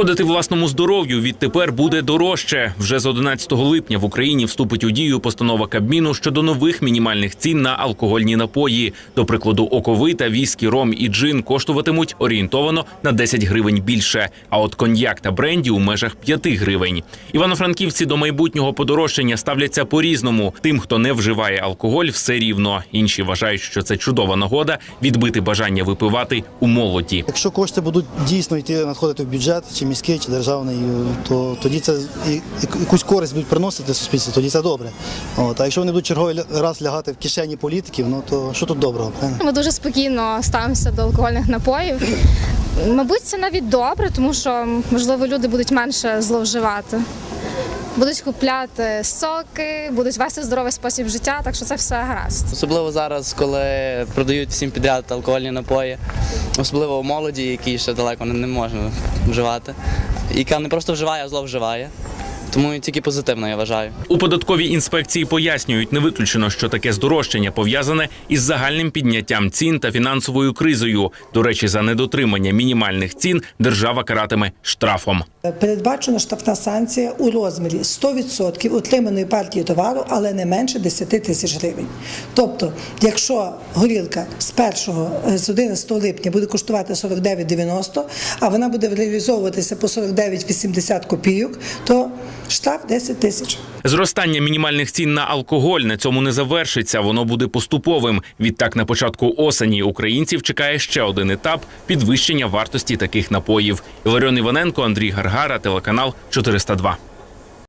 Шкодити власному здоров'ю відтепер буде дорожче. Вже з 11 липня в Україні вступить у дію постанова Кабміну щодо нових мінімальних цін на алкогольні напої. До прикладу, оковита, віскі, ром і джин коштуватимуть орієнтовано на 10 гривень більше. А от коньяк та бренді у межах 5 гривень. Івано-франківці до майбутнього подорожчання ставляться по-різному. Тим, хто не вживає алкоголь, все рівно. Інші вважають, що це чудова нагода відбити бажання випивати у молоді. Якщо кошти будуть дійсно йти надходити в бюджет, чи міський, чи державний, то тоді це якусь користь будуть приносити суспільству, тоді це добре. От. А якщо вони будуть черговий раз лягати в кишені політиків, ну то що тут доброго? правильно? Ми дуже спокійно ставимося до алкогольних напоїв. Мабуть, це навіть добре, тому що можливо люди будуть менше зловживати. Будуть купляти соки, будуть вести здоровий спосіб життя, так що це все гаразд. Особливо зараз, коли продають всім підряд алкогольні напої, особливо у молоді, які ще далеко не, можна вживати, яка не просто вживає, а зловживає. Тому тільки позитивно я вважаю. У податковій інспекції пояснюють, не виключено, що таке здорожчання пов'язане із загальним підняттям цін та фінансовою кризою. До речі, за недотримання мінімальних цін держава каратиме штрафом. Передбачена штрафна санкція у розмірі 100% отриманої партії товару, але не менше 10 тисяч гривень. Тобто, якщо горілка з 1 з 11 липня буде коштувати 49,90, а вона буде реалізовуватися по 49,80 копійок, то штраф 10 тисяч. Зростання мінімальних цін на алкоголь на цьому не завершиться. Воно буде поступовим. Відтак, на початку осені українців чекає ще один етап підвищення вартості таких напоїв. Іларіон Іваненко, Андрій Гаргара, телеканал 402.